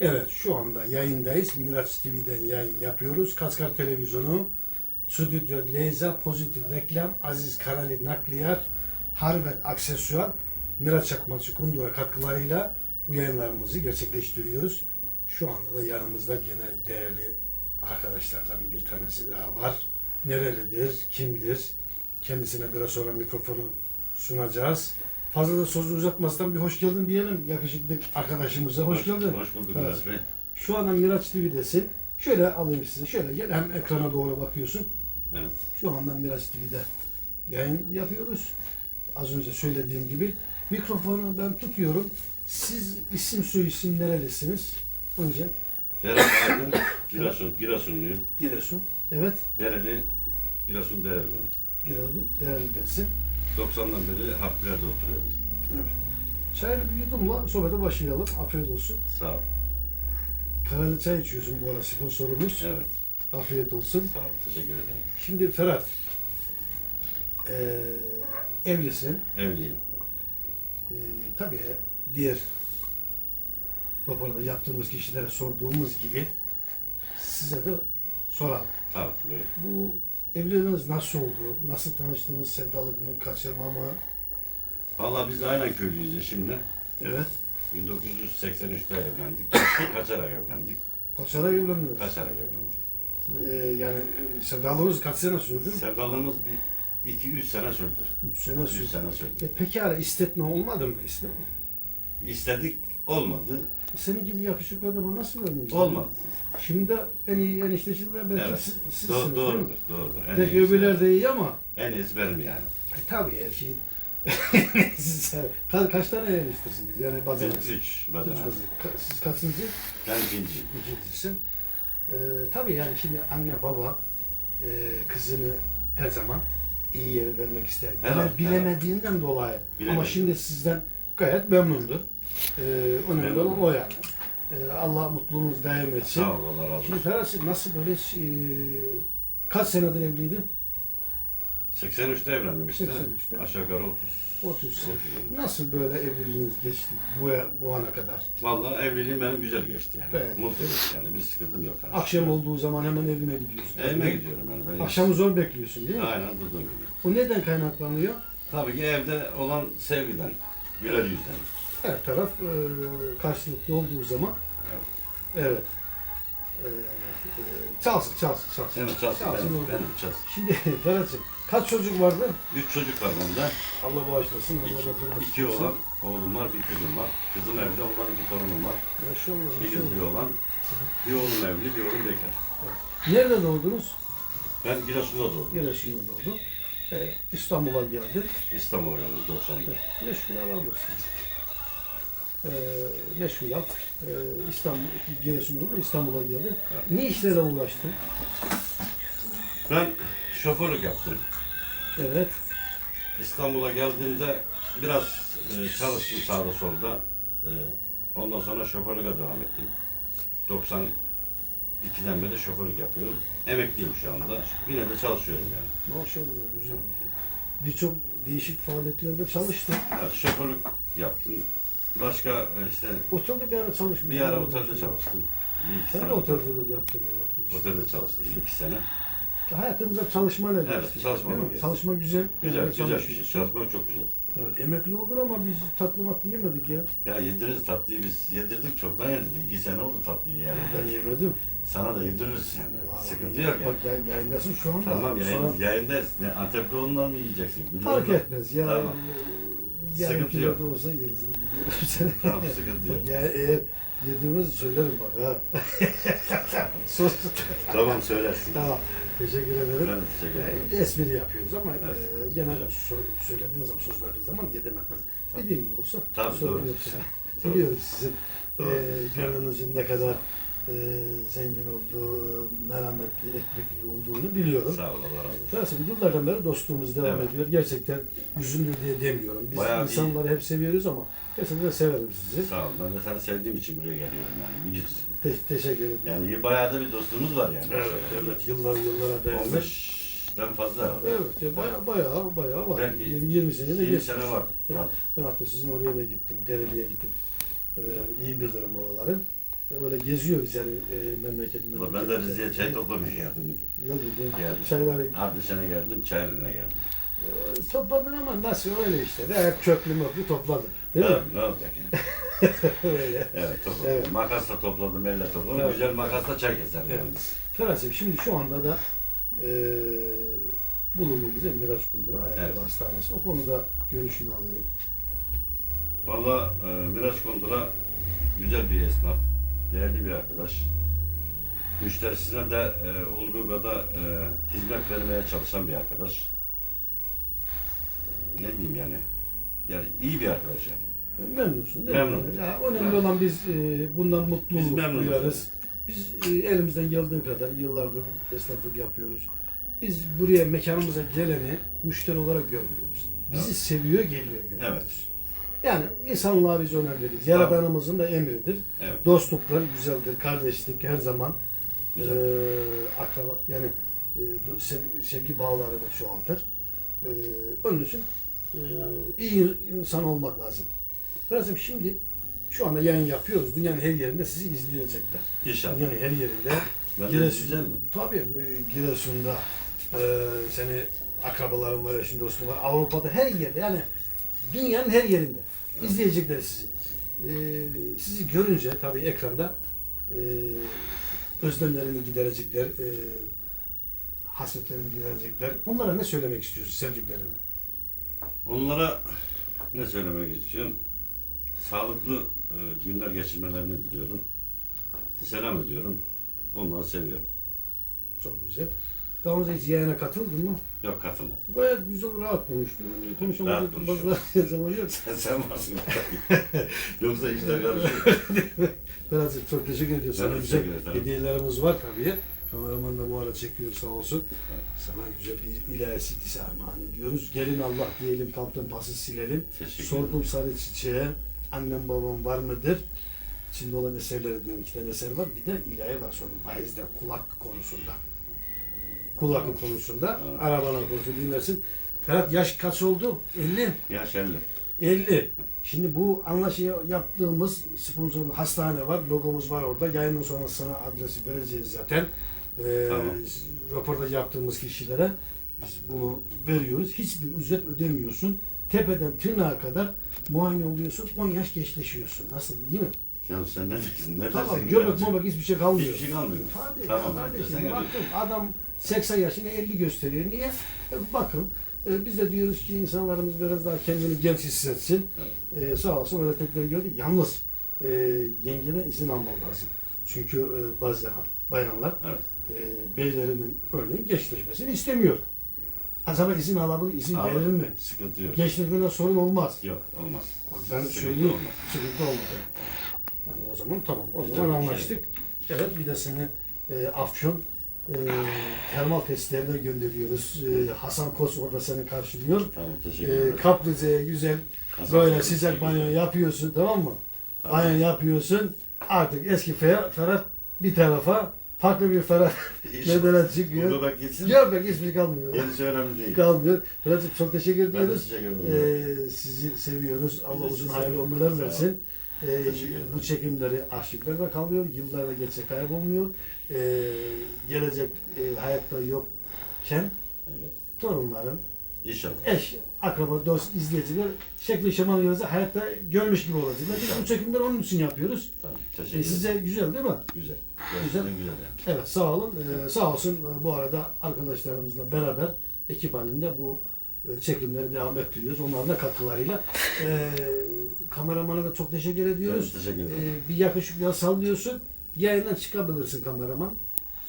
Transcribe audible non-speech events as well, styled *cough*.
Evet şu anda yayındayız. Miraç TV'den yayın yapıyoruz. Kaskar Televizyonu, Stüdyo Leyza, Pozitif Reklam, Aziz Karali Nakliyat, Harvet Aksesuar, Miraç Çakmakçı Kundura katkılarıyla bu yayınlarımızı gerçekleştiriyoruz. Şu anda da yanımızda gene değerli arkadaşlardan bir tanesi daha var. Nerelidir, kimdir? Kendisine biraz sonra mikrofonu sunacağız. Fazla da sözü uzatmazdan bir hoş geldin diyelim yakışıklı arkadaşımıza. Hoş, geldin. Hoş bulduk Evet. Murat Bey. Şu anda Miraç TV'desin. Şöyle alayım sizi. Şöyle gel hem ekrana doğru bakıyorsun. Evet. Şu anda Miraç TV'de yayın yapıyoruz. Az önce söylediğim gibi mikrofonu ben tutuyorum. Siz isim soy isim nerelisiniz? Önce Ferhat Aydın, Giresun, Giresunluyum. Giresun. Evet. Dereli, Giresun Dereliyim. Giresun. Değerli dersin. 90'dan beri Harplerde oturuyorum. Çayını bir yudumla sohbete başlayalım. Afiyet olsun. Sağ ol. Karalı çay içiyorsun bu arada sponsorumuz. Evet. Afiyet olsun. Sağ ol. Teşekkür ederim. Şimdi Ferhat, eee evlisin. Evliyim. Eee tabii diğer raporda yaptığımız kişilere sorduğumuz gibi size de soralım. Tabii. Buyur. Bu evliliğiniz nasıl oldu? Nasıl tanıştınız? Sevdalık mı? Kaçırma mı? Valla biz aynen köylüyüz şimdi. Evet. 1983'te evlendik. Kaçarak evlendik. Kaçarak evlendiniz. Kaçarak evlendik. Eee yani e, sevdalığınız kaç sene sürdü? Sevdalığımız bir 2-3 sene sürdü. Üç sene 3 sürdü. sene sürdü. E peki hala istetme olmadı mı? İstetme. İstedik, olmadı. Senin gibi yakışıklı adama nasıl verdiniz? Olmadı. Şimdi en iyi enişteşiler belki Evet. siz, sizsiniz Do- değil mi? doğrudur, doğrudur. En Belki iyisi- öbürler de iyi ama En iyisi benim yani. e, tabii her şeyin siz, *laughs* ka- kaç tane eniştesiniz? Yani bazen Biz 3 Üç badana. kızı. Ka- Siz kaçıncı? Ben ikinci. İkincisin. Ee, tabii yani şimdi anne baba e, kızını her zaman iyi yere vermek ister. Bile- Evet, bilemediğinden dolayı. Ama Bilemedi. şimdi sizden gayet memnundur. Ee, önemli Memnun. olan o yani. Ee, Allah mutluluğunuz daim etsin. Sağ ol, Allah razı Şimdi olsun. Ferhat nasıl böyle e, kaç senedir evliydin? 83'te evlendim işte. 83'te. Aşağı yukarı 30. 30 sene. Nasıl böyle evliliğiniz geçti bu, bu ana kadar? Vallahi evliliğim benim güzel geçti yani. Evet. Mutlu geçti yani. Bir sıkıntım yok. Yani. Akşam olduğu zaman hemen evine gidiyorsun. Evime gidiyorum yani. Ben Akşamı zor bekliyorsun değil mi? Aynen durduğum gibi. O neden kaynaklanıyor? Tabii ki evde olan sevgiden, güler yüzden. Her taraf e, karşılıklı olduğu zaman evet. E, e, çalsın, çalsın, çalsın. Senin çalsın, benim, benim çalsın. Şimdi *laughs* Ferhat'cığım kaç çocuk vardı? Üç çocuk var bende. Allah bağışlasın. Allah İki, bakımını iki oğlan, oğlum var, bir kızım var. Kızım evde, ondan iki torunum var. Maşallah, Bir kız, bir maşallah. oğlan. Bir oğlum evli, bir oğlum bekar. Nerede doğdunuz? Ben Giresun'da doğdum. Giresun'da doğdun. E, İstanbul'a geldin. İstanbul'a geldim 90'da. Meşgul alamıyorsun. E, al. E, İstanbul, Giresun'da İstanbul'a geldin. Ne işlerle uğraştın? Ben şoförlük yaptım. Evet. İstanbul'a geldiğimde biraz e, çalıştım sağda solda. E, ondan sonra şoförlüğe devam ettim. 92'den beri şoförlük yapıyorum. Emekliyim şu anda. Yine de çalışıyorum yani. Maşallah güzel. Birçok değişik faaliyetlerde çalıştın. Evet, şoförlük yaptım. Başka e, işte Otelde bir ara çalışmıştın. bir ara otelde çalıştım. Bir iki Ben sene de otelcilik yaptım. ya. Otelde çalıştım iki sene. Hayatımızda Evet, geçti. çalışmayla Değil mi? geçti. Çalışma güzel. Güzel, Yani güzel bir şey. çalışıyorsun. Çalışmak çok güzel. Evet, emekli oldun ama biz tatlı matlı yemedik ya. Ya yediririz tatlıyı biz yedirdik çoktan yedirdik. İki sene oldu tatlıyı yani. Ben yemedim. Sana da yediririz yani. Vallahi Sıkıntı yok yani. Bak yayın, yayındasın şu anda. Tamam yayın, Sonra yayındayız. Ne, Antepli ondan mı yiyeceksin? Fark ondan- etmez ya. Tamam. Yarım Sıkıntı kilo yok. da olsa yeriz. *laughs* Tamam sıkıntı yok. Bak ya eğer yediğimizi söylerim bak ha. *laughs* Sos. tamam söylersin. tamam. Teşekkür ederim. Ben de teşekkür ederim. E, espri yapıyoruz ama Evet. e, gene Güzel. söylediğiniz zaman söz verdiğiniz zaman yedemek lazım. Dediğim gibi olsa Tabii, sorun doğru. yok yani. *laughs* Doğru. Biliyoruz sizin Doğru. e, gönlünüzün ne kadar e, zengin olduğu, merhametli, ekmekli olduğunu biliyorum. Sağ ol Allah razı olsun. Yıllardan beri dostluğumuz devam Evet. ediyor. Gerçekten yüzündür diye demiyorum. Biz Bayağı iyi. insanları hep seviyoruz ama gerçekten severim sizi. Sağ ol. Ben de seni sevdiğim için buraya geliyorum yani biliyorsun. Te- teşekkür ederim. Yani iyi bayağı da bir dostluğumuz var yani. evet, evet. Yıllar yıllara dayanır. 15'ten fazla herhalde. Evet, ya bayağı bayağı bayağı var. Belki 20, 20 sene de 20 geçti. sene var. Evet. var. Ben hatta sizin oraya da gittim, Dereli'ye gittim. Ee, iyi bilirim oraları. Öyle geziyoruz yani e, memleketin. Ulan Ben de Rize'ye çay toplamaya geldim. Geldim. Geldim. Çayları Ardışan'a geldim, Çayeli'ne geldim. e, topladın ama nasıl öyle işte. De hep çöplü möplü topladın. Değil mi? Evet, ne olacak yani? *laughs* öyle. Evet, topladım. Evet. Makasla topladım, elle topladım. Evet. Güzel makasla çay keser. Evet. yalnız. Ferhat'cığım şimdi şu anda da e, bulunduğumuz yer Miraç Kundura Ayakkabı Evet. Hastanesi. O konuda görüşünü alayım. Valla e, Miraç Kondura güzel bir esnaf, değerli bir arkadaş. Müşterisine de e, kadar e, hizmet vermeye çalışan bir arkadaş. E, ne diyeyim yani? Yani iyi bir arkadaş yani. Memnunsun değil Memnun. mi? Ya, önemli olan biz e, bundan Biz mutluluk memnunuz. duyarız. Biz e, elimizden geldiği kadar yıllardır esnaflık yapıyoruz. Biz buraya mekanımıza geleni müşteri olarak görmüyoruz. Bizi Evet. seviyor, geliyor görüyoruz. Evet. Yani insanlığa biz önem veririz. Yaradanımızın da emridir. Evet. Dostluklar güzeldir, kardeşlik her zaman e, Güzel. akraba yani e, sev- sevgi bağlarını çoğaltır. E, onun için e, iyi insan olmak lazım. Lazım şimdi şu anda yayın yapıyoruz. Dünyanın her yerinde sizi izleyecekler. İnşallah. Dünyanın her yerinde. *laughs* Ben de mi? Tabii e, Giresun'da e, seni akrabaların var, eşin dostun var. Avrupa'da her yerde yani dünyanın her yerinde izleyecekler sizi. E, sizi görünce tabii ekranda e, özlemlerini giderecekler, e, hasretlerini giderecekler. Onlara ne söylemek istiyorsun sevdiklerine? Onlara ne söylemek istiyorum? Sağlıklı e, günler geçirmelerini diliyorum. Selam ediyorum. Onları seviyorum. Çok güzel. Daha önce hiç yayına katıldın mı? Yok katılma. Gayet güzel, rahat konuştun. Konuşamadık Rahat bazı *laughs* zaman yok. Sen, sen varsın. *laughs* Yoksa işler karışıyor. *laughs* Berat'cığım çok teşekkür ediyoruz. Ben Sana de güzel teşekkür ederim. hediyelerimiz var tabii. Kameraman da bu arada çekiyor sağ olsun. Sana güzel bir ilahisi armağan ediyoruz. Gelin Allah diyelim kamptan pası silelim. Teşekkür sarı çiçeğe annem babam var mıdır? İçinde olan eserleri diyorum iki tane eser var. Bir de ilahi var sonra faizden kulak konusunda. Kulak konusunda Evet. arabana konusunda dinlersin. Ferhat yaş kaç oldu? 50. Yaş 50. 50. Şimdi bu anlaşıyı yaptığımız sponsorlu hastane var. Logomuz var orada. Yayından sonra sana adresi vereceğiz zaten. Ee, Tamam. Röportaj yaptığımız kişilere biz bunu veriyoruz. Hiçbir ücret ödemiyorsun. Tepeden tırnağa kadar muayene oluyorsun. 10 yaş gençleşiyorsun. Nasıl değil mi? Ya sen ne dersin? Ne Tamam. dersin? Göbek möbek hiçbir şey kalmıyor. Hiçbir şey kalmıyor. Tabii Tamam. kardeşim baktım adam 80 yaşında 50 gösteriyor. Niye? E, bakın e, biz de diyoruz ki insanlarımız biraz daha kendini genç hissetsin. E, sağ olsun öğretmenler gördü. Yalnız e, yengeden izin almak lazım. Çünkü e, bazı bayanlar Evet. e, beylerinin örneğin gençleşmesini istemiyor. Acaba izin alabilir, izin Alır. verir mi? Sıkıntı yok. Gençleşmeden sorun olmaz. Yok olmaz. Ben Sıkıntı söyleyeyim, olmaz. sıkıntı olmadı. Yani o zaman tamam, o Güzel zaman şey. anlaştık. Evet, bir de seni e, Afyon e, termal testlerine gönderiyoruz. E, Hasan Koç orada seni karşılıyor. Tamam teşekkür E, ederim. Kaplıca'ya güzel Hasan böyle Bey, sıcak teşekkür banyo ederim. yapıyorsun tamam mı? Tamam. Banyo yapıyorsun. Artık eski Fer- Ferhat bir tarafa, farklı bir Ferhat *laughs* İş- çıkıyor. Burada bak gitsin. Görmek hiçbir şey kalmıyor. Gerisi önemli değil. Kalmıyor. Ferhat'cığım çok teşekkür Ben de ediyoruz. teşekkür ederim. Ee, sizi seviyoruz. Allah Biz de uzun sizi hayırlı seviyoruz. ömürler Sağ versin. Ederim. bu çekimleri arşivlerde kalıyor. Yıllarda geçse kaybolmuyor. Ee, gelecek e, hayatta yokken Evet. torunların, İnşallah. eş, akraba, dost, izleyiciler şekli şemal gözle hayatta görmüş gibi olacaklar. Biz bu çekimleri onun için yapıyoruz. Tamam. Ederim. size güzel değil mi? Güzel. Güzel. Gerçekten güzel yani. Evet sağ olun. Ee, sağ olsun e, bu arada arkadaşlarımızla beraber ekip halinde bu e, çekimleri devam ettiriyoruz. Onların da katkılarıyla. Ee, kameramana da çok teşekkür ediyoruz. Evet, teşekkür ederim. Ee, bir yakışıklığa sallıyorsun. Yayından çıkabilirsin kameraman.